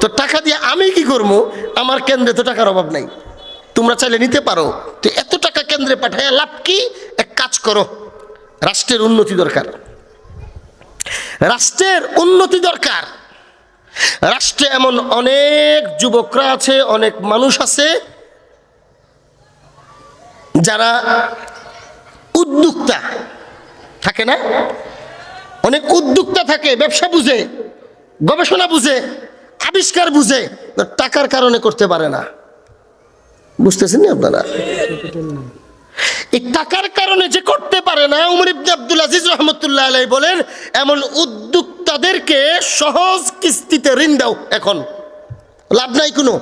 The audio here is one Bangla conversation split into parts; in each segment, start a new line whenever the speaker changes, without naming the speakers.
তো টাকা দিয়ে আমি কি করব? আমার কেন্দ্রে তো টাকার অভাব নাই। তোমরা চাইলে নিতে পারো। তো এত টাকা কেন্দ্রে পাঠায় লাভ কি? এক কাজ করো। রাষ্ট্রের উন্নতি দরকার। রাষ্ট্রের উন্নতি দরকার। রাষ্ট্রে এমন অনেক যুবকরা আছে, অনেক মানুষ আছে, যারা উদ্যোক্তা থাকে না? অনেক উদ্যোক্তা থাকে, ব্যবসা বুঝে, গবেষণা বুঝে। আবিষ্কার বুঝে টাকার কারণে করতে পারে না। বুঝতেছেন নি আপনারা? এই টাকার কারণে যে করতে পারে না, উমর ইবনে আব্দুল আজিজ রহমতুল্লাহ আলাই বলেন, এমন উদ্যোক্তাদেরকে সহজ কিস্তিতে ঋণ দাও এখন। লাভ নাই কোনো।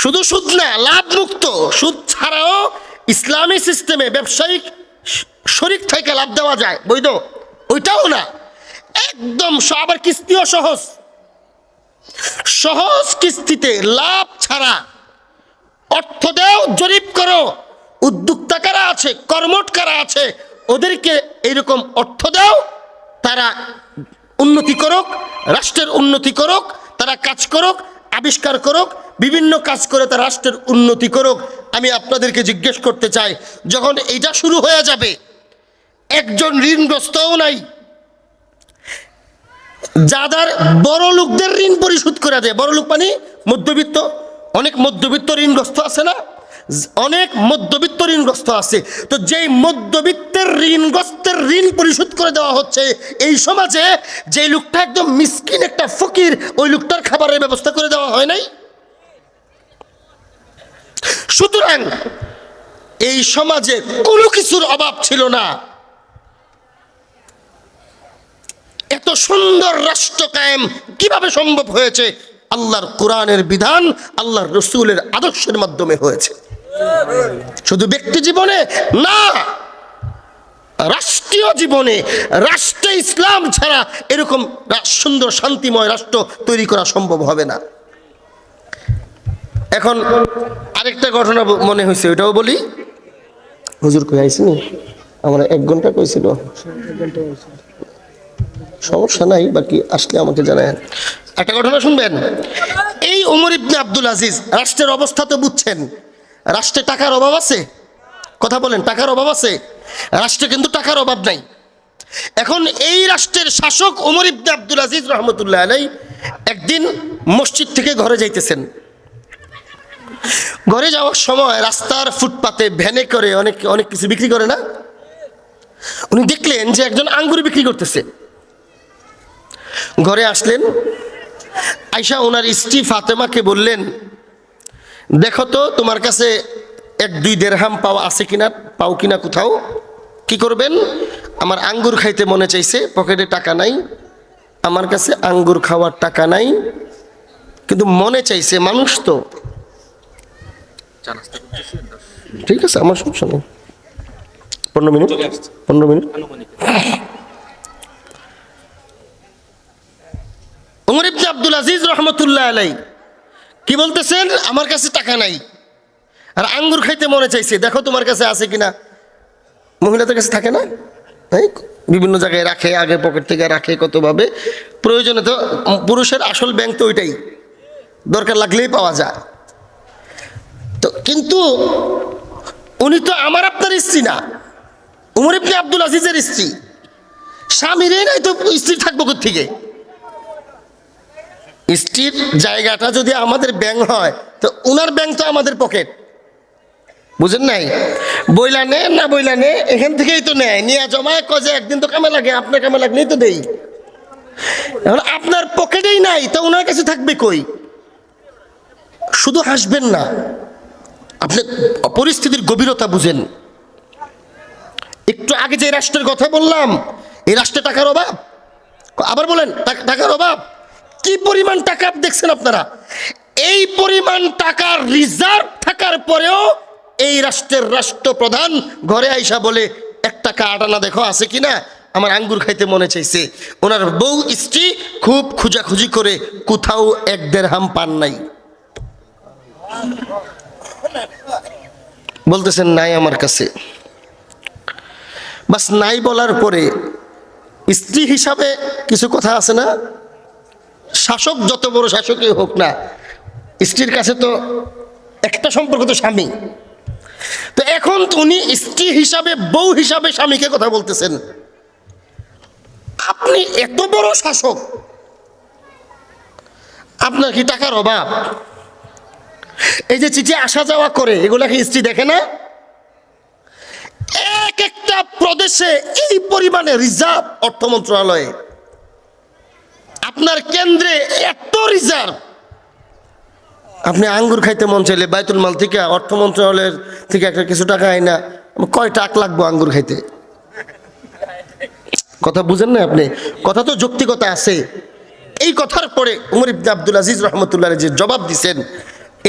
শুধু সুদ না, লাভ মুক্ত। সুদ ছাড়াও ইসলামী সিস্টেমে ব্যবসায়িক শরিক থেকে লাভ দেওয়া যায়, বৈধ। ওইটাও না। একদম আবার কিস্তিও সহজ। সহজ কিস্তিতে লাভ ছাড়া অর্থ দেও, জরিপ করো। উদ্যোক্তা কারা আছে কর্মট কারা আছে, ওদেরকে এইরকম অর্থ দাও, তারা উন্নতি করুক, রাষ্ট্রের উন্নতি করুক, তারা কাজ করুক, আবিষ্কার করুক, বিভিন্ন কাজ করে তারা রাষ্ট্রের উন্নতি করুক। আমি আপনাদেরকে জিজ্ঞেস করতে চাই, যখন এইটা শুরু হয়ে যাবে, একজন ঋণগ্রস্তও নাই যাদের বড় লোকদের ঋণ পরিশোধ করা যায় বড় লোক মানে মধ্যবিত্ত। অনেক মধ্যবিত্ত ঋণগ্রস্ত আছে না? অনেক মধ্যবিত্ত ঋণগ্রস্ত আছে। তো যেই মধ্যবিত্তের ঋণগ্রস্তের ঋণ পরিশোধ করে দেওয়া হচ্ছে, এই সমাজে যে লোকটা একদম মিসকিন একটা ফকির, ওই লোকটার খাবারের ব্যবস্থা করে দেওয়া হয় নাই? সুতরাং এই সমাজে কোনো কিছুর অভাব ছিল না। এত সুন্দর রাষ্ট্র কায়েম কীভাবে সম্ভব হয়েছে? আল্লাহর কোরআনের বিধান, আল্লাহর রসুলের আদর্শের মাধ্যমে হয়েছে। শুধু ব্যক্তি জীবনে না, রাষ্ট্রীয় জীবনে, রাষ্ট্রে ইসলাম ছাড়া এরকম সুন্দর শান্তিময় রাষ্ট্র তৈরি করা সম্ভব হবে না। এখন আরেকটা ঘটনা মনে হয়েছে ওটাও বলি। হুজুর কই আইসিনি? আমরা এক ঘণ্টা কইছিল। সমস্যা নাই, বাকি আসলে আমাকে জানায়। একটা ঘটনা শুনবেন? এই উমর ইবনে আব্দুল আজিজ রাষ্ট্রের অবস্থা তো বুঝছেন। রাষ্ট্রে টাকার অভাব আছে? কথা বলেন, টাকার অভাব আছে? রাষ্ট্রে কিন্তু টাকার অভাব নাই। এখন এই রাষ্ট্রের শাসক উমর ইবনে আব্দুল আজিজ রহমতুল্লাহ আলাই একদিন মসজিদ থেকে ঘরে যাইতেছেন। ঘরে যাওয়ার সময় রাস্তার ফুটপাতে ভ্যানে করে অনেক অনেক কিছু বিক্রি করে না? উনি দেখলেন যে একজন আঙ্গুর বিক্রি করতেছে। ঘরে আসলেন। আয়সা ওনার স্ত্রী ফাতেমাকে বললেন, দেখো তো, তোমার কাছে এক, দুই দেড়হাম পাওয়া আছে কিনা, পাও কিনা কোথাও? কি করবেন? আমার আঙ্গুর খাইতে মনে চাইছে, পকেটে টাকা নাই। আমার কাছে আঙ্গুর খাওয়ার টাকা নাই। কিন্তু মনে চাইছে মানুষ তো। ঠিক আছে, আমার নেই। পনেরো মিনিট পনেরো minute. Umar ibn Abdul Aziz রহমতুল্লাহ আলাই কি বলতেছেন? আমার কাছে টাকা নাই। আর আঙ্গুর খাইতে মনে চাইছে। দেখো তোমার কাছে আছে কিনা। মহিলাদের কাছে থাকে না? এই বিভিন্ন জায়গায় রাখে, আগে পকেট থেকে রাখে কতভাবে। প্রয়োজনে তো পুরুষের আসল ব্যাংক তো ওইটাই। দরকার লাগলেই পাওয়া যায়। তো কিন্তু উনি তো আমার আপনার স্ত্রী না। উমর ইবনে আব্দুল আজিজের স্ত্রী। স্বামীরই নাই তো স্ত্রী থাকব থেকে স্ত্রীর জায়গাটা যদি আমাদের ব্যাংক হয়, তো উনার ব্যাংক তো আমাদের পকেট। বুঝেন নাই? বইলা নে, না বইলা নে, এখান থেকেই তো নেয়। নিয়ে জমায় কজে একদিন তো কামে লাগে, আপনার কামে লাগলেই তো দেই। এখন আপনার পকেটেই নাই, তো ওনার কাছে থাকবে কই? শুধু হাসবেন না। আপনি পরিস্থিতির গভীরতা বুঝেন। একটু আগে যে রাষ্ট্রের কথা বললাম, এই রাষ্ট্রে টাকার অভাব? আবার বলেন টাকার অভাব? কি পরিমাণ টাকা দেখছেন আপনারা? এই পরিমাণ টাকা রিজার্ভ থাকার পরেও এই রাষ্ট্রের রাষ্ট্রপ্রধান ঘরে আইসা বলে, এক টাকা আটানা দেখো, আছে কিনা আমার আঙ্গুর খাইতে মনে চাইছে। ওনার বউ স্ত্রী খুব খুঁজাখুঁজি করে কোথাও এক দেড় হাম পান নাই। বলতেছেন, নাই আমার কাছে। বাস নাই বলার পরে স্ত্রী হিসাবে কিছু কথা আছে না? শাসক যত বড় শাসকই হোক না, স্ত্রীর কাছে তো একটা সম্পর্ক তো স্বামী। তো এখন উনি স্ত্রী হিসাবে, বউ হিসাবে স্বামীকে কথা বলতেছেন। আপনি এত বড় শাসক, আপনার কি টাকার অভাব? এই যে চিঠি আসা যাওয়া করে, এগুলা কি স্ত্রী দেখে না? এক একটা প্রদেশে এই পরিমাণে রিজার্ভ অর্থ মন্ত্রণালয়ে আপনার কেন্দ্রে এত রিজার্ভ আপনি আঙ্গুর খাইতে মন চাইলে বাইতুল মাল থেকে, অর্থ মন্ত্রণালয়ের থেকে একটা কিছু টাকা আয় না কয় টাক লাগবো আঙ্গুর খাইতে? কথা বুঝেন না আপনি? কথা তো যৌক্তিকতা আছে। এই কথার পরে উমর ইবনে আব্দুল আজিজ রহমতুল্লাহ যে জবাব দিছেন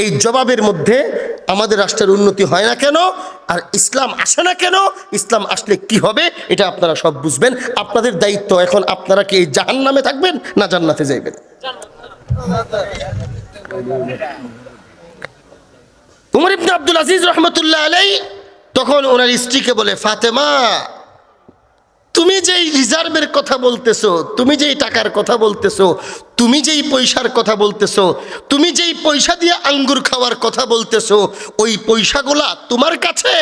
এই জবাবের মধ্যে আমাদের রাষ্ট্রের উন্নতি হয় না কেন? আর ইসলাম আসে না কেন? ইসলাম আসলে কি হবে? এটা আপনারা সব বুঝবেন। আপনাদের দায়িত্ব এখন আপনারা কি এই জাহান নামে থাকবেন না জান্নাতে যাইবেন? উমর ইবনে আব্দুল আজিজ রহমতুল্লাহ আলাই তখন ওনার স্ত্রীকে বলে, ফাতেমা তুমি যেই রিজার্ভের কথা বলতেছো, তুমি যেই টাকার কথা বলতেছো, তুমি যেই পয়সার কথা বলতেছো, তুমি যেই পয়সা দিয়ে আঙ্গুর খাওয়ার কথা বলতেছো, ওই পয়সাগুলা তোমার কাছে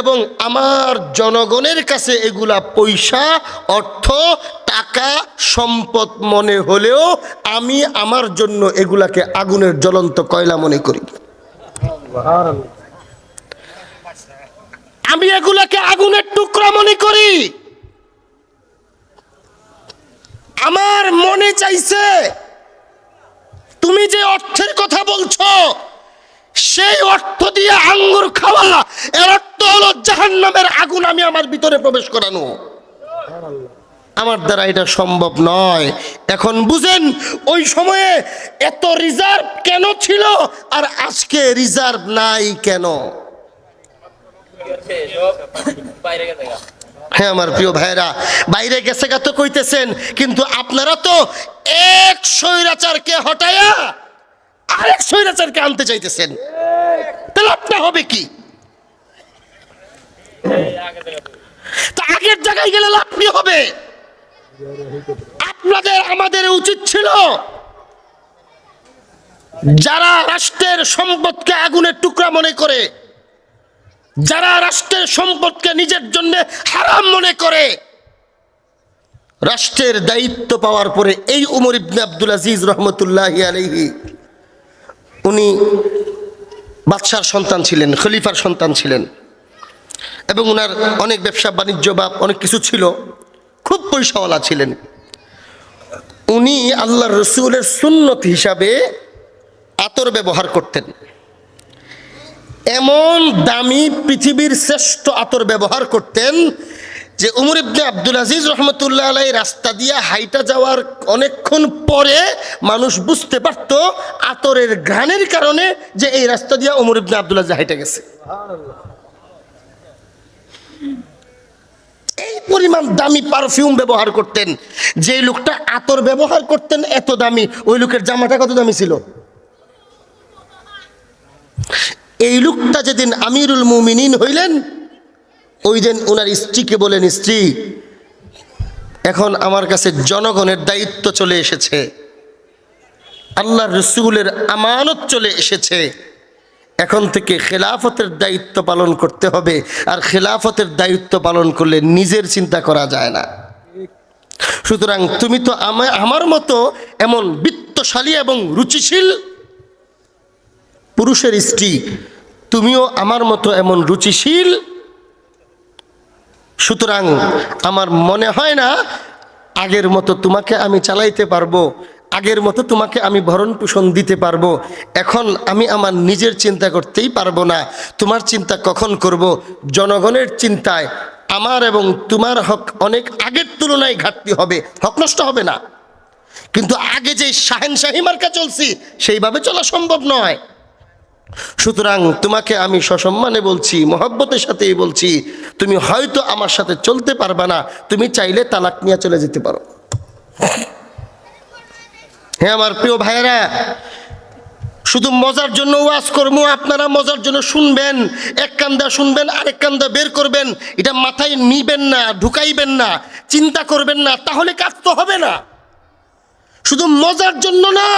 এবং আমার জনগণের কাছে এগুলা পয়সা, অর্থ, টাকা, সম্পদ মনে হলেও আমি আমার জন্য এগুলাকে আগুনের জ্বলন্ত কয়লা মনে করি। আমি এগুলাকে আগুনের টুকরা মনে করি। আমার মনে চাইছে, তুমি যে অর্থের কথা বলছো, সেই অর্থ দিয়ে আঙ্গুর খাওয়া, এর অর্থ হলো জাহান নামের আগুন আমি আমার ভিতরে প্রবেশ করানো। আমার দ্বারা এটা সম্ভব নয়। এখন বুঝেন, ওই সময়ে এত রিজার্ভ কেন ছিল আর আজকে রিজার্ভ নাই কেন। হ্যাঁ আমার প্রিয় ভাইরা বাইরে গেছে গা তো কইতেছেন, কিন্তু আপনারা তো এক স্বৈরাচারকে হটায়া আরেক স্বৈরাচারকে আনতে চাইতেছেন তাহলে আপনার হবে কি। তা আগের জায়গায় গেলে লাভ হবে আপনাদের, আমাদের উচিত ছিল যারা রাষ্ট্রের সম্পদকে আগুনের টুকরা মনে করে যারা রাষ্ট্রের সম্পদকে নিজের জন্য হারাম মনে করে, রাষ্ট্রের দায়িত্ব পাওয়ার পরে এই উমর ইবনে আব্দুল আজিজ রহমতুল্লাহ আলহি উনি বাদশার সন্তান ছিলেন, খলিফার সন্তান ছিলেন। এবং ওনার অনেক ব্যবসা, বাণিজ্য বা অনেক কিছু ছিল, খুব পয়সাওয়ালা ছিলেন। উনি আল্লাহ রসুলের সুন্নত হিসাবে আতর ব্যবহার করতেন। এমন দামি পৃথিবীর শ্রেষ্ঠ আতর ব্যবহার করতেন যে উমর ইবনে আব্দুল আজিজ রহমতুল্লাহ আলাই রাস্তা দিয়ে হাইটা যাওয়ার অনেকক্ষণ পরে মানুষ বুঝতে পারত আতরের ঘ্রাণের কারণে যে এই রাস্তা দিয়ে উমর ইবনে আব্দুল আজিজ হাইটা গেছে। এই পরিমাণ দামি পারফিউম ব্যবহার করতেন। যে লোকটা আতর ব্যবহার করতেন, এত দামি। ওই লোকের জামাটা কত দামি ছিল? এই লোকটা যেদিন আমিরুল মুমিনিন হইলেন, ওই দিন ওনার স্ত্রীকে বলেন, স্ত্রী, এখন আমার কাছে জনগণের দায়িত্ব চলে এসেছে। আল্লাহ রসুলের আমানত চলে এসেছে। এখন থেকে খেলাফতের দায়িত্ব পালন করতে হবে, আর খেলাফতের দায়িত্ব পালন করলে নিজের চিন্তা করা যায় না। সুতরাং তুমি তো আমা- আমার মতো এমন বিত্তশালী এবং রুচিশীল পুরুষের স্ত্রী, তুমিও আমার মতো এমন রুচিশীল? সুতরাং আমার মনে হয় না, আগের মতো তোমাকে আমি চালাইতে পারব, আগের মতো তোমাকে আমি ভরণ পোষণ দিতে পারব। এখন আমি আমার নিজের চিন্তা করতেই পারব না। তোমার চিন্তা কখন করব? জনগণের চিন্তায়। আমার এবং তোমার হক অনেক আগের তুলনায় ঘাটতি হবে, হক নষ্ট হবে না। কিন্তু আগে যে শাহেনশাহী মার্কা চলছি, সেইভাবে চলা সম্ভব নয়। সুতরাং তোমাকে আমি সসম্মানে বলছি, মহব্বতের সাথেই বলছি, তুমি হয়তো আমার সাথে চলতে পারবা না, তুমি চাইলে তালাক নিয়ে চলে যেতে পারো। হ্যাঁ আমার প্রিয় ভাইয়েরা, শুধু মজার জন্য ওয়াজ করব, আপনারা মজার জন্য শুনবেন, এক কান্দা শুনবেন, আরেক কান্দা বের করবেন, এটা মাথায় নিবেন না, ঢুকাইবেন না, চিন্তা করবেন না, তাহলে কাজ তো হবে না। শুধু মজার জন্য না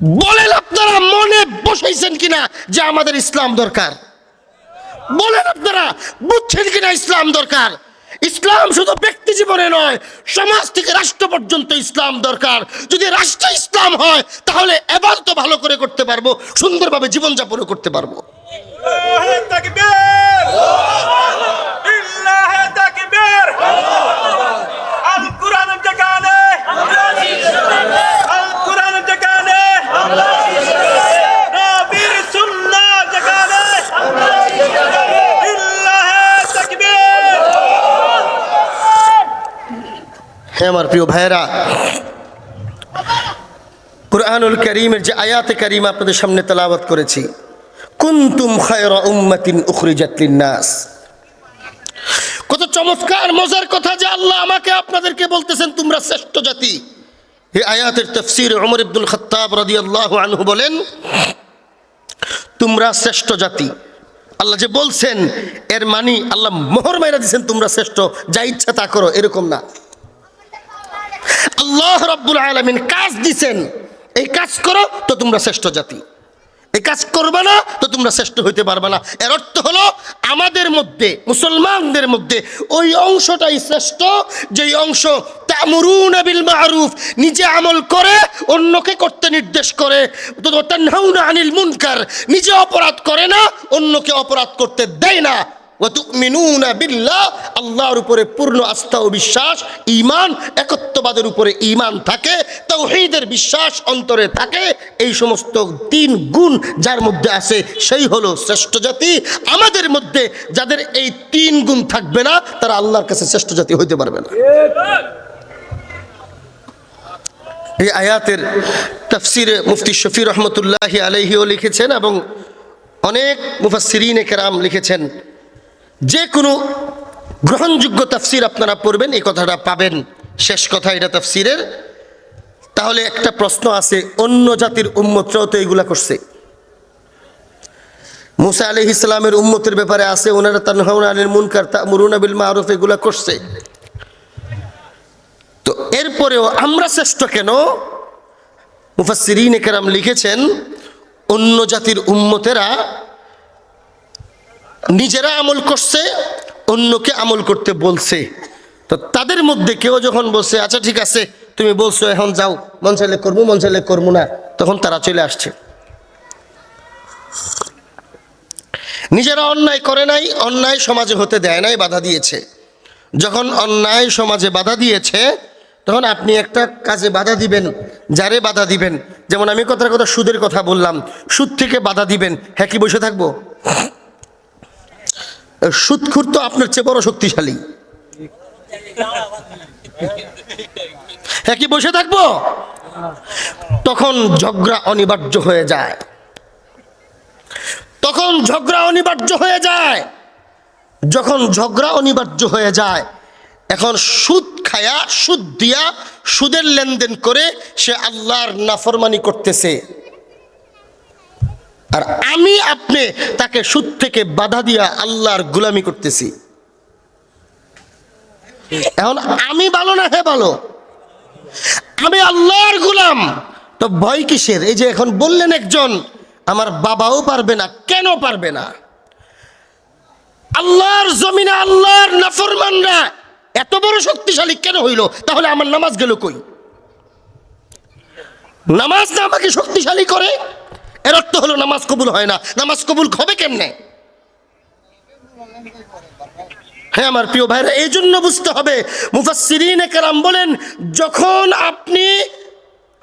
বলেন আপনারা, মনে বসাইছেন কিনা যে আমাদের ইসলাম দরকার? বলেন আপনারা, বুঝছেন কিনা ইসলাম দরকার? ইসলাম শুধু ব্যক্তি জীবনে নয়, সমাজ থেকে রাষ্ট্র পর্যন্ত ইসলাম দরকার। যদি রাষ্ট্র ইসলাম হয়, তাহলে এবার তো ভালো করে করতে পারব, সুন্দরভাবে জীবনযাপনও করতে পারব। হ্যাঁ আমার প্রিয় ভাইয়েরা, কুরআনুল করিমের যে আয়াতে করিম আপনাদের সামনে তেলাওয়াত করেছি, কুনতুম খায়রা উম্মাতিন উখরিজাত লিন-নাস। কত চমৎকার, মজার কথা যে আল্লাহ আমাকে আপনাদেরকে বলতেছেন, তোমরা শ্রেষ্ঠ জাতি। এই আয়াতের তফসির ওমর ইবনুল খাত্তাব রাদিয়াল্লাহু আনহু বলেন, তোমরা শ্রেষ্ঠ জাতি। আল্লাহ যে বলছেন, এর মানি আল্লাহ মোহর মাইরা দিছেন তোমরা শ্রেষ্ঠ, যা ইচ্ছা তা করো, এরকম না। আল্লাহ রব্বুল আলমিন কাজ দিছেন। এই কাজ করো তো তোমরা শ্রেষ্ঠ জাতি। এই কাজ করবে না তো তোমরা শ্রেষ্ঠ হইতে পারবে না। এর অর্থ হলো আমাদের মধ্যে, মুসলমানদের মধ্যে ওই অংশটাই শ্রেষ্ঠ, যেই অংশ তামরুন বিল মারুফ, নিজে আমল করে, অন্যকে করতে নির্দেশ করে। আনিল মুনকার, নিজে অপরাধ করে না, অন্যকে অপরাধ করতে দেয় না। আল্লাহর উপরে পূর্ণ আস্থা ও বিশ্বাস, ঈমান, একত্ববাদের উপরে ঈমান থাকে, তাওহীদের বিশ্বাস অন্তরে থাকে, এই সমস্ত তিন গুণ যার মধ্যে আছে, সেই হলো শ্রেষ্ঠ জাতি। আমাদের মধ্যে যাদের এই তিন গুণ থাকবে না, তারা আল্লাহর কাছে শ্রেষ্ঠ জাতি হইতে পারবে না। এই আয়াতের তফসিরে মুফতি শফি রহমতুল্লাহ আলহিও লিখেছেন এবং অনেক মুফাসসিরিনে কেরাম লিখেছেন। যে কোনো গ্রহণযোগ্য তাফসির আপনারা পড়বেন, এই কথাটা পাবেন। শেষ কথা এটা তাফসিরের। তাহলে একটা প্রশ্ন আছে, অন্য জাতির উম্মতরাও তো এগুলা করছে। মুসা আলি ইসলামের উম্মতের ব্যাপারে আছে ওনারা তানহাউন আলীর মুনকার মুরুনা বিল মারুফ, এগুলা করছে। তো এরপরেও আমরা শ্রেষ্ঠ কেন? মুফাসসিরিন কেরাম লিখেছেন, অন্য জাতির উম্মতেরা নিজেরা আমল করছে, অন্যকে আমল করতে বলছে। তো তাদের মধ্যে কেউ যখন বলছে আচ্ছা ঠিক আছে, তুমি বলছো, এখন যাও, মন চাইলে করব, মন চাইলে করব না, তখন তারা চলে আসছে। নিজেরা অন্যায় করে নাই, অন্যায় সমাজে হতে দেয় নাই, বাধা দিয়েছে। যখন অন্যায় সমাজে বাধা দিয়েছে, তখন আপনি একটা কাজে বাধা দিবেন। যারে বাধা দিবেন? যেমন আমি কথার কথা সুদের কথা বললাম, সুদ থেকে বাধা দিবেন। হ্যাঁ কি বসে থাকব? সুদখুর তো আপনার চেয়ে বড় শক্তিশালী। হ্যাঁ কি বসে থাকব? তখন ঝগড়া অনিবার্য হয়ে যায়। তখন ঝগড়া অনিবার্য হয়ে যায়। যখন ঝগড়া অনিবার্য হয়ে যায়, এখন সুদ খায়া, সুদ দিয়া সুদের লেনদেন করে সে আল্লাহর নাফরমানি করতেছে। আর আমি আপনি তাকে সুদ থেকে বাধা দিয়া আল্লাহর গুলামি করতেছি। এখন আমি ভালো না হে ভালো? আমি আল্লাহর গুলাম। তো ভয় কিসের? এই যে এখন বললেন একজন, আমার বাবাও পারবে না, কেন পারবে না? আল্লাহর জমিনে আল্লাহর নাফরমানরা এত বড় শক্তিশালী কেন হইল? তাহলে আমার নামাজ গেল কই? নামাজ না আমাকে শক্তিশালী করে? এর অর্থ হলো নামাজ কবুল হয় না। নামাজ কবুল হবে কেমনে? হ্যাঁ আমার প্রিয় ভাইরা এই জন্য বুঝতে হবে মুফাসসিরিন কারাম বলেন, যখন আপনি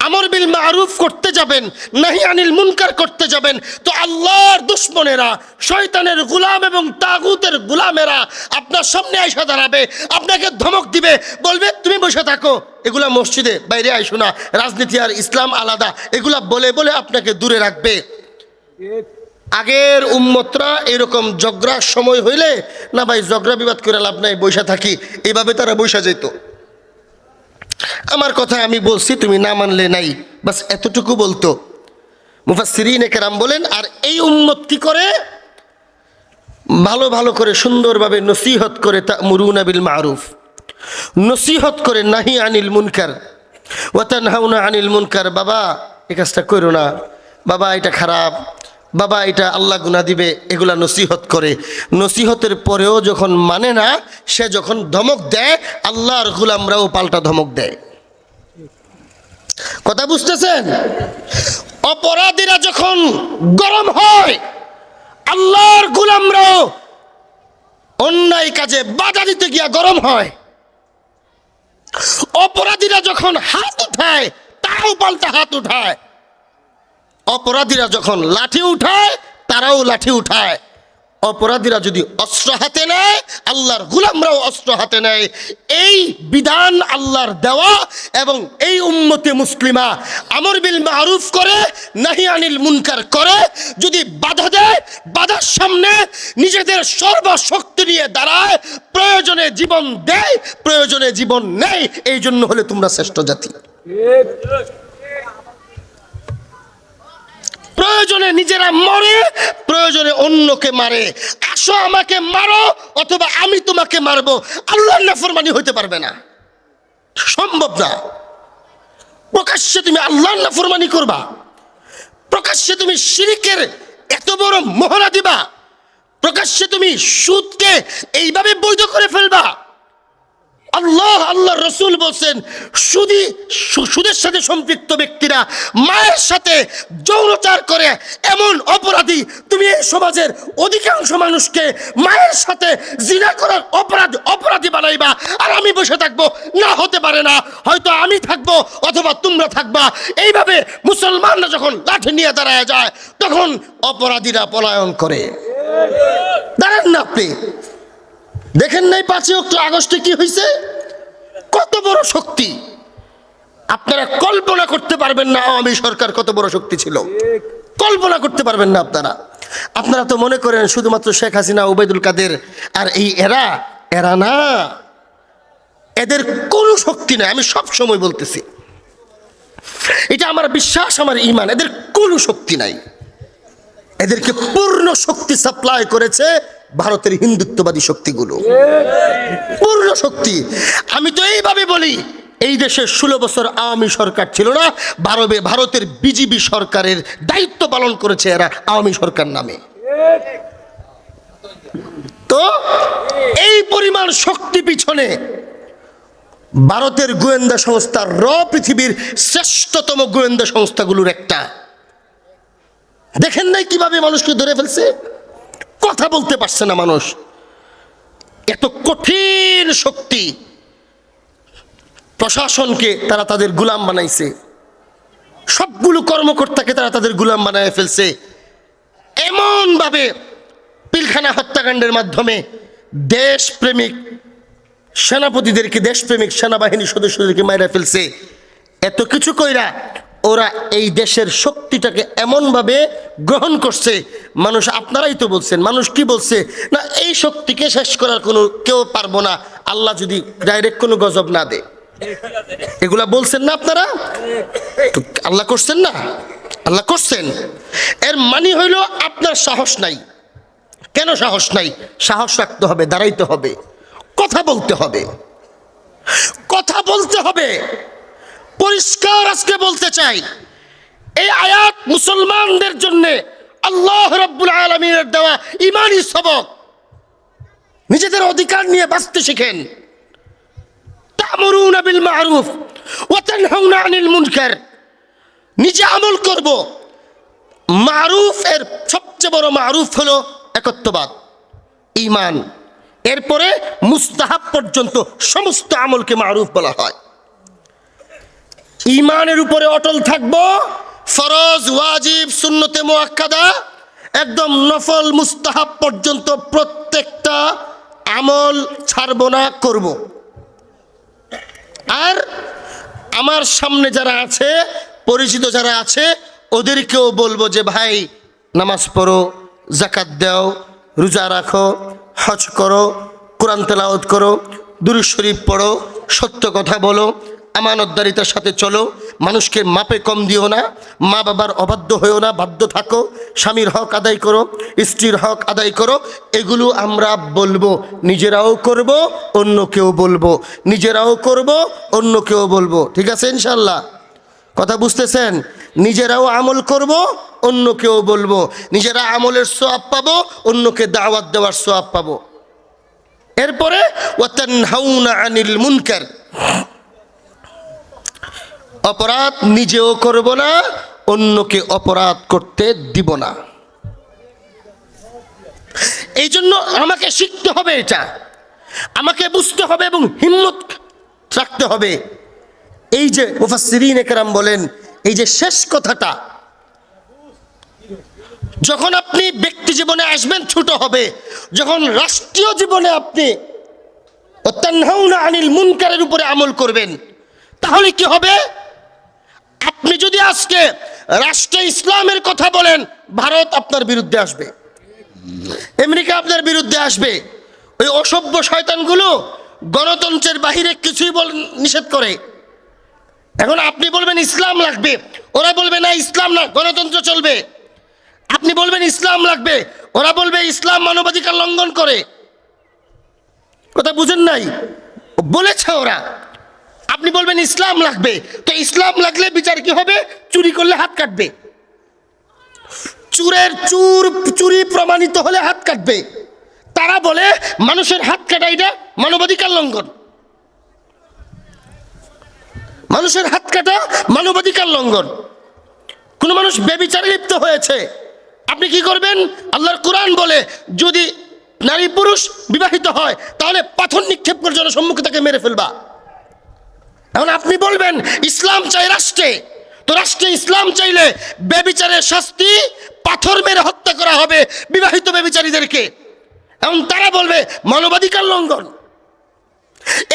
আমর বিল মারুফ করতে যাবেন, নাহি আনিল মুনকার করতে যাবেন। তো আল্লাহর দুশ্মনেরা, শয়তানের গুলাম এবং তাগুতের গুলামেরা আপনার সামনে আইসা দাঁড়াবে, আপনাকে ধমক দিবে, বলবে, তুমি বসে থাকো। এগুলা মসজিদে বাইরে আইসো না, রাজনীতি আর ইসলাম আলাদা, এগুলা বলে বলে আপনাকে দূরে রাখবে। আগের উম্মতরা এরকম জগরার সময় হইলে, না ভাই জগরা বিবাদ করে লাভ নাই বৈশা থাকি। এইভাবে তারা বৈশা যেত আমার কথা আমি বলছি, তুমি না মানলে নাই। বাস এতটুকু বলতো। মুফাসসিরিন কেরাম বলেন, আর এই উম্মত কি করে? ভালো ভালো করে সুন্দরভাবে নসিহত করে তা মুরুনা বিল মারুফ। নসিহত করে নাহি আনিল মুনকার। ওয়াতান হাউনা আনিল মুনকার। বাবা, এই কাজটা করো না। বাবা, এটা খারাপ। বাবা, এটা আল্লাহ গুনা দিবে, এগুলা নসিহত করে। নসিহতের পরেও যখন মানে না, সে যখন ধমক দেয়, আল্লাহর গুলামরাও পাল্টা ধমক দেয়। কথা বুঝতেছেন? অপরাধীরা যখন গরম হয়, আল্লাহর গুলামরাও অন্যায় কাজে বাধা দিতে গিয়া গরম হয়। অপরাধীরা যখন হাত উঠায় তারাও পাল্টা হাত উঠায়। অপরাধীরা যখন লাঠি উঠায়, তারাও লাঠি উঠায়। অপরাধীরা যদি অস্ত্র হাতে নেয়, আল্লাহর গুলামরাও অস্ত্র হাতে নেয়। এই বিধান আল্লাহর দেওয়া এবং এই উম্মতে মুসলিমা আমর বিল মারুফ করে, নাহি আনিল মুনকার করে, যদি বাধা দেয়, বাধার সামনে নিজেদের সর্বশক্তি নিয়ে দাঁড়ায়, প্রয়োজনে জীবন দেয়, প্রয়োজনে জীবন নেয় এই জন্য হলে তোমরা শ্রেষ্ঠ জাতি। প্রয়োজনে নিজেরা মরে, প্রয়োজনে অন্যকে মারে। আসো আমাকে মারো, অথবা আমি তোমাকে মারবো। আল্লাহর নাফরমানি হইতে পারবে না। সম্ভব না। প্রকাশ্যে তুমি আল্লাহর নাফরমানি করবা। প্রকাশ্যে তুমি শিরিকের এত বড় মহড়া দিবা। প্রকাশ্যে তুমি সুদকে এইভাবে বৈধ করে ফেলবা। আল্লাহ আল্লাহ রসুল বলছেন, সুদি সুদের সাথে সম্পৃক্ত ব্যক্তিরা মায়ের সাথে যৌনচার করে এমন অপরাধী, তুমি এই সমাজের অধিকাংশ মানুষকে মায়ের সাথে জিনা করার অপরাধ, অপরাধী বানাইবা। আর আমি বসে থাকব, না হতে পারে না। হয়তো আমি থাকব অথবা তোমরা থাকবা। এইভাবে মুসলমানরা যখন লাঠি নিয়ে দাঁড়ায় যায়, তখন অপরাধীরা পলায়ন করে। দাঁড়ান না আপনি। দেখেন নাই পাঁচই আগস্টে কি হয়েছে কত বড় শক্তি। আপনারা কল্পনা করতে পারবেন না আওয়ামী সরকার কত বড় শক্তি ছিল। কল্পনা করতে পারবেন না আপনারা। আপনারা তো মনে করেন শুধুমাত্র শেখ হাসিনা, উবাইদুল কাদের আর এই এরা এরা না। এদের কোনো শক্তি নাই, আমি সব সময় বলতেছি। এটা আমার বিশ্বাস, আমার ইমান এদের কোনো শক্তি নাই। এদেরকে পূর্ণ শক্তি সাপ্লাই করেছে ভারতের হিন্দুত্ববাদী শক্তিগুলো। পূর্ণ শক্তি। আমি তো এইভাবে বলি, এই দেশে ষোলো বছর আওয়ামী সরকার ছিল না ভারবে ভারতের বিজেপি সরকারের দায়িত্ব পালন করেছে এরা আওয়ামী সরকার নামে। তো এই পরিমাণ শক্তি পিছনে ভারতের গোয়েন্দা সংস্থা র পৃথিবীর শ্রেষ্ঠতম গোয়েন্দা সংস্থাগুলোর একটা। দেখেন নাই কীভাবে মানুষকে ধরে ফেলছে? কথা বলতে পারছে না মানুষ। এত কঠিন শক্তি প্রশাসনকে তারা তাদের গুলাম বানাইছে। সবগুলো কর্মকর্তাকে তারা তাদের গুলাম বানায় ফেলছে। এমন ভাবে পিলখানা হত্যাকাণ্ডের মাধ্যমে দেশপ্রেমিক সেনাপতিদেরকে, দেশপ্রেমিক সেনাবাহিনীর সদস্যদেরকে মাইরা ফেলছে। এত কিছু কইরা ওরা এই দেশের শক্তিটাকে এমনভাবে গ্রহণ করছে। মানুষ আপনারাই তো বলছেন, মানুষ কি বলছে? না, এই শক্তিকে শেষ করার কোনো কেউ পারব না। আল্লাহ যদি ডাইরেক্ট কোনো গজব না দে এগুলা বলছেন না আপনারা? আল্লাহ করছেন না? আল্লাহ করছেন। এর মানে হইল আপনার সাহস নাই। কেন সাহস নাই? সাহস রাখতে হবে, দাঁড়াইতে হবে। কথা বলতে হবে। কথা বলতে হবে। পরিষ্কার আজকে বলতে চাই, এই আয়াত মুসলমানদের জন্য আল্লাহ রব্বুল আলমিনের দেওয়া ইমানই সবক। নিজেদের অধিকার নিয়ে বাঁচতে শিখেন। তামরুন বিল মারুফ ওয়া তানহাউনা আনিল মুনকার। নিজে আমল করব। মারুফ এর সবচেয়ে বড় মারুফ হলো একত্ববাদ ইমান এরপরে মুস্তাহাব পর্যন্ত সমস্ত আমলকে মারুফ বলা হয়। ইমানের উপরে অটল থাকব। ফরজ, ওয়াজিব, সুন্নতে মোয়াক্কাদা, একদম নফল, মুস্তাহাব পর্যন্ত প্রত্যেকটা আমল ছাড়ব না, করব। আর আমার সামনে যারা আছে, পরিচিত যারা আছে, ওদেরকেও বলব যে, ভাই, নামাজ পড়ো জাকাত দাও, রোজা রাখো, হজ করো, কোরআন তেলাওয়াত করো, দুরুদ শরীফ পড়ো, সত্য কথা বলো আমানতদারিতার সাথে চলো। মানুষকে মাপে কম দিও না। মা বাবার অবাধ্য হয়েও না, বাধ্য থাকো। স্বামীর হক আদায় করো, স্ত্রীর হক আদায় করো। এগুলো আমরা বলব, নিজেরাও করব অন্য কেউ বলব। নিজেরাও করব অন্য কেউ বলব। ঠিক আছে ইনশাল্লাহ কথা বুঝতেছেন? নিজেরাও আমল করব অন্য কেউ বলব। নিজেরা আমলের সোয়াব পাবো, অন্যকে দাওয়াত দেওয়ার সোয়াব পাবো। এরপরে ওয়াতানহাউনা আনিল মুনকার। অপরাধ নিজেও করব না, অন্যকে অপরাধ করতে দিব না। এই জন্য আমাকে শিখতে হবে এটা। আমাকে বুঝতে হবে এবং হিম্মত রাখতে হবে। এই যে মুফাসসিরিন একরাম বলেন, এই যে শেষ কথাটা, যখন আপনি ব্যক্তি জীবনে আসবেন, ছোট হবে। যখন রাষ্ট্রীয় জীবনে আপনি অত্যান্না আনিল মুনকারের উপরে আমল করবেন, তাহলে কি হবে? আপনি যদি আজকে রাষ্ট্রে ইসলামের কথা বলেন, ভারত আপনার বিরুদ্ধে আসবে। আমেরিকা আপনার বিরুদ্ধে আসবে। ওই অসভ্য শয়তানগুলো গণতন্ত্রের বাহিরে কিছুই বল, নিষেধ করে। এখন আপনি বলবেন ইসলাম লাগবে। ওরা বলবে, না, ইসলাম না, গণতন্ত্র চলবে। আপনি বলবেন, ইসলাম লাগবে। ওরা বলবে, ইসলাম মানবাধিকার লঙ্ঘন করে। কথা বুঝেন নাই? বলেছে ওরা। আপনি বলবেন ইসলাম লাগবে। তো ইসলাম লাগলে বিচার কি হবে? চুরি করলে হাত কাটবে। চুরের চুর, চুরি প্রমাণিত হলে হাত কাটবে। তারা বলে, মানুষের হাত কাটা এটা মানবাধিকার লঙ্ঘন। মানুষের হাত কাটা মানবাধিকার লঙ্ঘন। কোন মানুষ বেবিচারে লিপ্ত হয়েছে। আপনি কি করবেন? আল্লাহর কোরআন বলে, যদি নারী পুরুষ বিবাহিত হয়, তাহলে পাথর নিক্ষেপ করে জনসম্মুখে তাকে মেরে ফেলবা। এখন আপনি বলবেন, ইসলাম চাই রাষ্ট্রে। তো রাষ্ট্রে ইসলাম চাইলে বেবিচারের শাস্তি, পাথর মেরে হত্যা করা হবে বিবাহিত বেবিচারীদেরকে এখন তারা বলবে, মানবাধিকার লঙ্ঘন।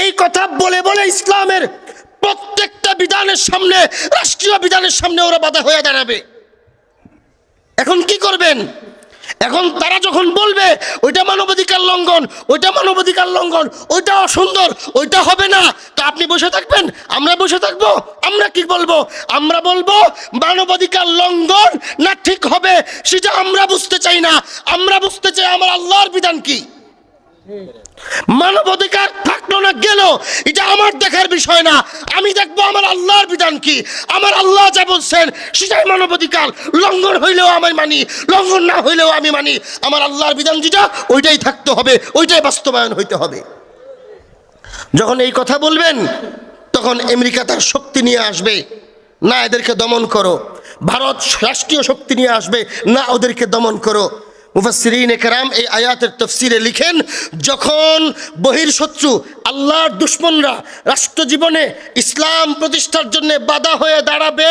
এই কথা বলে বলে ইসলামের প্রত্যেকটা বিধানের সামনে, রাষ্ট্রীয় বিধানের সামনে ওরা বাধা হয়ে দাঁড়াবে। এখন কি করবেন? এখন তারা যখন বলবে, ওইটা মানবাধিকার লঙ্ঘন, ওইটা মানবাধিকার লঙ্ঘন, ওইটা অসুন্দর, ওইটা হবে না। তা আপনি বসে থাকবেন? আমরা বসে থাকব? আমরা কি বলব? আমরা বলব, মানবাধিকার লঙ্ঘন না ঠিক হবে, সেটা আমরা বুঝতে চাই না। আমরা বুঝতে চাই আমার আল্লাহর বিধান কি? মানবাধিকার থাকল না, গেল। এটা আমার দেখার বিষয় না। আমি দেখব আমার আল্লাহর বিধান কি। আমার আল্লাহ যা বলছেন, সেটাই মানবাধিকার। লঙ্ঘন হইলেও আমি মানি, লঙ্ঘন না হইলেও আমি মানি। আমার আল্লাহর বিধান যেটা, ওইটাই থাকতে হবে, ওইটাই বাস্তবায়ন হইতে হবে। যখন এই কথা বলবেন, তখন আমেরিকা তার শক্তি নিয়ে আসবে। না এদেরকে দমন করো। ভারত রাষ্ট্রীয় শক্তি নিয়ে আসবে। না ওদেরকে দমন করো। মুফাসসিরিন একরাম এই আয়াতের তফসিরে লিখেন যখন বহির্শত্রু আল্লাহর দুশ্মনরা রাষ্ট্র জীবনে ইসলাম প্রতিষ্ঠার জন্য বাধা হয়ে দাঁড়াবে,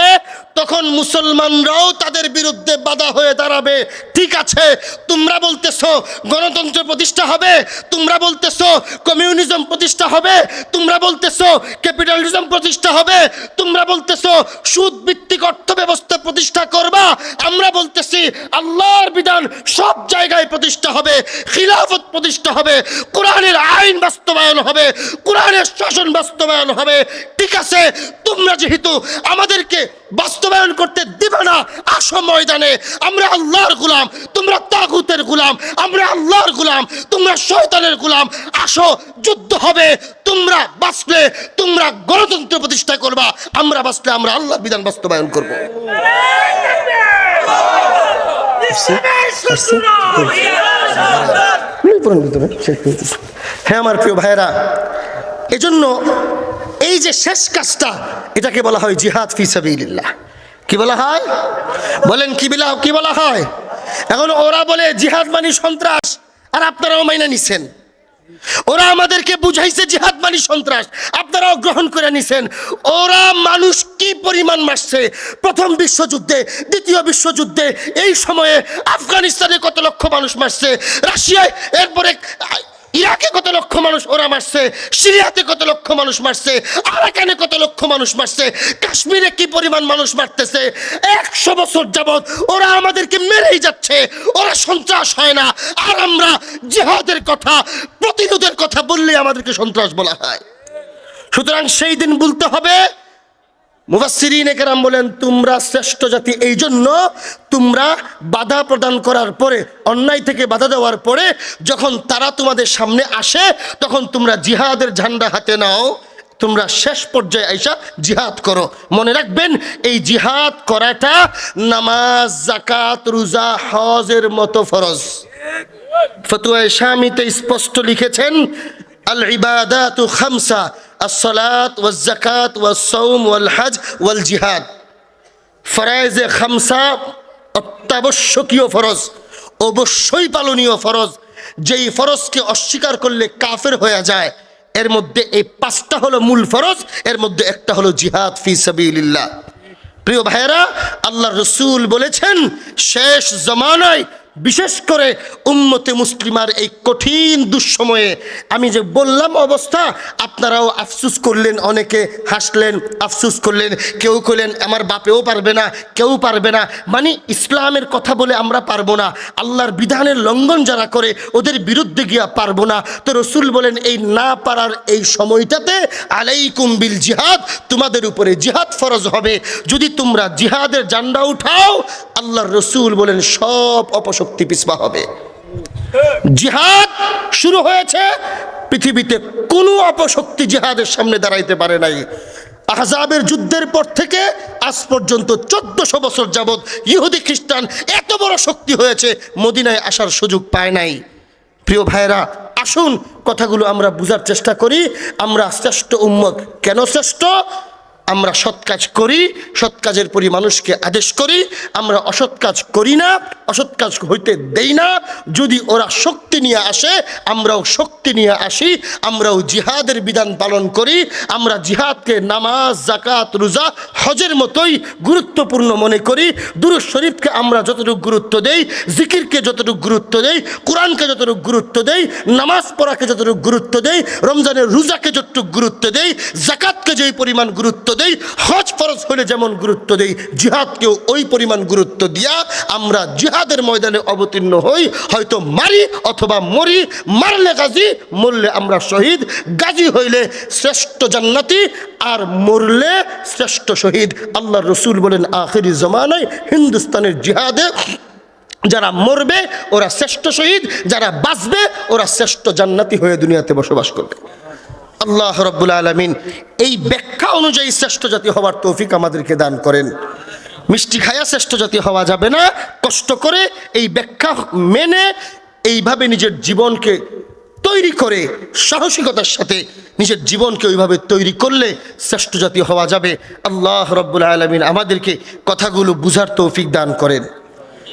তখন মুসলমানরাও তাদের বিরুদ্ধে বাধা হয়ে দাঁড়াবে। ঠিক আছে, তোমরা বলতেছো গণতন্ত্র প্রতিষ্ঠা হবে, তোমরা বলতেছো কমিউনিজম প্রতিষ্ঠা হবে, তোমরা বলতেছো ক্যাপিটালিজম প্রতিষ্ঠা হবে, তোমরা বলতেছো সুদ ভিত্তিক অর্থ ব্যবস্থা প্রতিষ্ঠা করবা, আমরা বলতেছি আল্লাহর বিধান সব জায়গায় প্রতিষ্ঠা হবে, খিলাফত প্রতিষ্ঠা হবে, কোরআনের আইন বাস্তবায়ন হবে কোরআনের শাসন বাস্তবায়ন হবে। ঠিক আছে তোমরা যেহেতু আমাদেরকে বাস্তবায়ন করতে দিবে না আসো ময়দানে। আমরা আল্লাহর গোলাম তোমরা তাগুতের গোলাম আমরা আল্লাহর গোলাম তোমরা শয়তানের গোলাম। আসো যুদ্ধ হবে তোমরা বাঁচলে তোমরা গণতন্ত্র প্রতিষ্ঠা করবা। আমরা বাঁচলে আমরা আল্লাহর বিধান বাস্তবায়ন করব। হ্যাঁ আমার প্রিয় ভাইয়েরা, এজন্য এই যে শেষ কাজটা, এটাকে বলা হয় জিহাদ ফি সাবিলিল্লাহ। কি বলা হয়? বলেন, কি বিলা কি বলা হয়? এখন ওরা বলে জিহাদ মানি সন্ত্রাস, আর আপনারাও মাইনা নিছেন। ওরা আমাদেরকে বুঝাইছে জিহাদ মানি সন্ত্রাস। আপনারাও গ্রহণ করে নিছেন। ওরা মানুষ কি পরিমাণ মারছে? প্রথম বিশ্বযুদ্ধে, দ্বিতীয় বিশ্বযুদ্ধে, এই সময়ে আফগানিস্তানে কত লক্ষ মানুষ মারছে? রাশিয়ায়, এরপরে ইরাকে কত লক্ষ মানুষ ওরা মারছে? সিরিয়াতে কত লক্ষ মানুষ মারছে? আরাকানে কত লক্ষ মানুষ মারছে? কাশ্মীরে কি পরিমাণ মানুষ মারতেছে? একশো বছর যাবৎ ওরা আমাদেরকে মেরেই যাচ্ছে। ওরা সন্ত্রাস হয় না। আর আমরা জেহাদের কথা, প্রতিরোধের কথা বললে আমাদেরকে সন্ত্রাস বলা হয়। সুতরাং সেই দিন বলতে হবে মুফাসসিরিন একরাম বলেন, তোমরা শ্রেষ্ঠ জাতি। এই জন্য তোমরা বাধা প্রদান করার পরে, অন্যায় থেকে বাধা দেওয়ার পরে, যখন তারা তোমাদের সামনে আসে, তখন তোমরা জিহাদের ঝান্ডা হাতে নাও। তোমরা শেষ পর্যায়ে আইসা জিহাদ করো। মনে রাখবেন, এই জিহাদ করাটা নামাজ জাকাত রোজা, হজের মতো ফরজ। ফতুয়ায় স্বামীতে স্পষ্ট লিখেছেন আল ইবাদাতু খামসা আসলাত ওয়াজ জাকাত ওয়াজ সৌম ওয়াল হজ ওয়াল জিহাদ ফরায়জে খামসা অত্যাবশ্যকীয় ফরজ, অবশ্যই পালনীয় ফরজ। যেই ফরজকে অস্বীকার করলে কাফের হয়ে যায়, এর মধ্যে এই পাঁচটা হলো মূল ফরজ, এর মধ্যে একটা হলো জিহাদ ফি সাবিল্লাহ প্রিয় ভাইয়েরা আল্লাহ রসুল বলেছেন, শেষ জমানায় বিশেষ করে উম্মতে মুসলিমার এই কঠিন দুঃসময়ে আমি যে বললাম অবস্থা, আপনারাও আফসুস করলেন, অনেকে হাসলেন, আফসুস করলেন, কেউ করলেন আমার বাপেও পারবে না, কেউ পারবে না। মানে ইসলামের কথা বলে আমরা পারব না। আল্লাহর বিধানের লঙ্ঘন যারা করে, ওদের বিরুদ্ধে গিয়া পারব না। তো রসুল বলেন, এই না পারার এই সময়টাতে আলাইকুম বিল জিহাদ, তোমাদের উপরে জিহাদ ফরজ হবে। যদি তোমরা জিহাদের জান্ডা উঠাও, আল্লাহর রসুল বলেন, সব অপশক্তি পিছপা হবে। জিহাদ শুরু হয়েছে। পৃথিবীতে কোনো অপশক্তি জিহাদের সামনে দাঁড়াইতে পারে নাই। আহজাবের যুদ্ধের পর থেকে আজ পর্যন্ত চোদ্দশো বছর যাবৎ ইহুদি খ্রিস্টান এত বড় শক্তি হয়েছে, মদিনায় আসার সুযোগ পায় নাই। প্রিয় ভাইরা আসুন কথাগুলো আমরা বুঝার চেষ্টা করি। আমরা শ্রেষ্ঠ উম্মত কেন শ্রেষ্ঠ? আমরা সৎ কাজ করি, সৎ কাজের পরি মানুষকে আদেশ করি, আমরা অসৎ কাজ করি না, অসৎ কাজ হইতে দেই না। যদি ওরা শক্তি নিয়ে আসে, আমরাও শক্তি নিয়ে আসি, আমরাও জিহাদের বিধান পালন করি, আমরা জিহাদকে নামাজ জাকাত রোজা, হজের মতোই গুরুত্বপূর্ণ মনে করি। দুরুজ শরীফকে আমরা যতটুকু গুরুত্ব দেই, জিকিরকে যতটুকু গুরুত্ব দেই, কোরআনকে যতটুকু গুরুত্ব দেই, নামাজ পড়াকে যতটুকু গুরুত্ব দেই, রমজানের রোজাকে যতটুকু গুরুত্ব দেই জাকাতকে যেই পরিমাণ গুরুত্ব দেই, হজ ফরজ হলে যেমন গুরুত্ব দেই, জিহাদকেও ওই পরিমাণ গুরুত্ব দিয়া আমরা জিহাদের ময়দানে অবতীর্ণ হই, হয়তো মারি অথবা মরি, মারলে গাজী, মরলে আমরা শহীদ, গাজী হইলে শ্রেষ্ঠ জান্নাতি আর মরলে শ্রেষ্ঠ শহীদ। আল্লাহ রসুল বলেন, আখেরি জমানায় হিন্দুস্তানের জিহাদে যারা মরবে, ওরা শ্রেষ্ঠ শহীদ, যারা বাঁচবে, ওরা শ্রেষ্ঠ জান্নাতি হয়ে দুনিয়াতে বসবাস করবে। আল্লাহ রব্বুল আলমিন এই ব্যাখ্যা অনুযায়ী শ্রেষ্ঠ জাতি হওয়ার তৌফিক আমাদেরকে দান করেন। মিষ্টি খায়া শ্রেষ্ঠ জাতি হওয়া যাবে না। কষ্ট করে এই ব্যাখ্যা মেনে এইভাবে নিজের জীবনকে তৈরি করে, সাহসিকতার সাথে নিজের জীবনকে ওইভাবে তৈরি করলে শ্রেষ্ঠ জাতি হওয়া যাবে। আল্লাহ রব্বুল আলমিন আমাদেরকে কথাগুলো বুঝার তৌফিক দান করেন।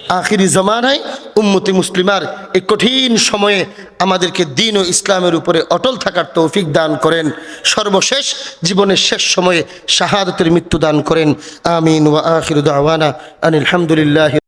আখিরি জমানায় উম্মতি মুসলিমার এই কঠিন সময়ে আমাদেরকে দিন ও ইসলামের উপরে অটল থাকার তৌফিক দান করেন। সর্বশেষ জীবনের শেষ সময়ে শাহাদতের মৃত্যু দান করেন। আমিন ওয়া আখির দাওয়ানা আনিল হামদুলিল্লাহ